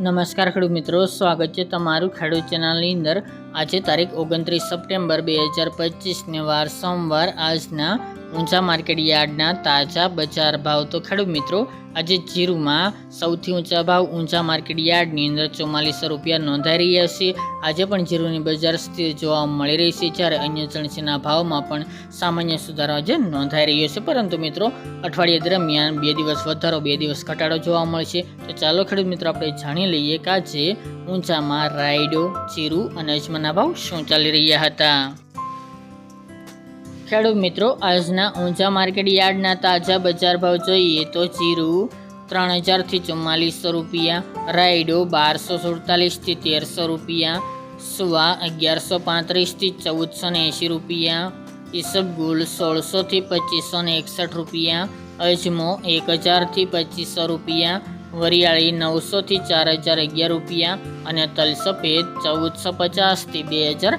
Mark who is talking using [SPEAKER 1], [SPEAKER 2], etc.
[SPEAKER 1] નમસ્કાર ખેડૂત મિત્રો, સ્વાગત છે તમારું ખેડૂત ચેનલની અંદર. આજે તારીખ ઓગણત્રીસ સપ્ટેમ્બર બે હજાર પચીસને વાર સોમવાર આજના ઊંચા માર્કેટ યાર્ડના તાજા બજાર ભાવ તો ખેડૂત મિત્રો, આજે જીરુમાં સૌથી ઊંચા ભાવ ઊંચા માર્કેટ યાર્ડની અંદર ચુમ્માલીસો રૂપિયા નોંધાઈ રહ્યા છે. આજે પણ જીરુની બજાર સ્થિતિ જોવા મળી રહી છે, જ્યારે અન્ય ચણસીના ભાવમાં પણ સામાન્ય સુધારો આજે નોંધાઈ રહ્યો છે. પરંતુ મિત્રો, અઠવાડિયા દરમિયાન બે દિવસ વધારો, બે દિવસ ઘટાડો જોવા મળશે. તો ચાલો ખેડૂત મિત્રો, આપણે જાણી લઈએ કે આજે ઊંચામાં રાયડો, જીરુ અને અજમાના ભાવ શું ચાલી રહ્યા હતા? ખેડૂત મિત્રો, આજના ઊંચા માર્કેટ યાર્ડના તાજા બજાર ભાવ જોઈએ તો જીરું ત્રણ હજારથી ચુમ્માલીસો રૂપિયા, રાયડો બારસો સુડતાલીસથી તેરસો રૂપિયા, સુવા અગિયારસો પાંત્રીસથી ચૌદસો ને એંશી રૂપિયા ઈસબગુલ સોળસોથી પચીસો ને એકસઠ રૂપિયા, અજમો એક હજારથી પચીસો રૂપિયા, વરિયાળી નવસોથી ચાર હજાર અગિયાર રૂપિયા અને તલ સફેદ ચૌદસો પચાસથી બે હજાર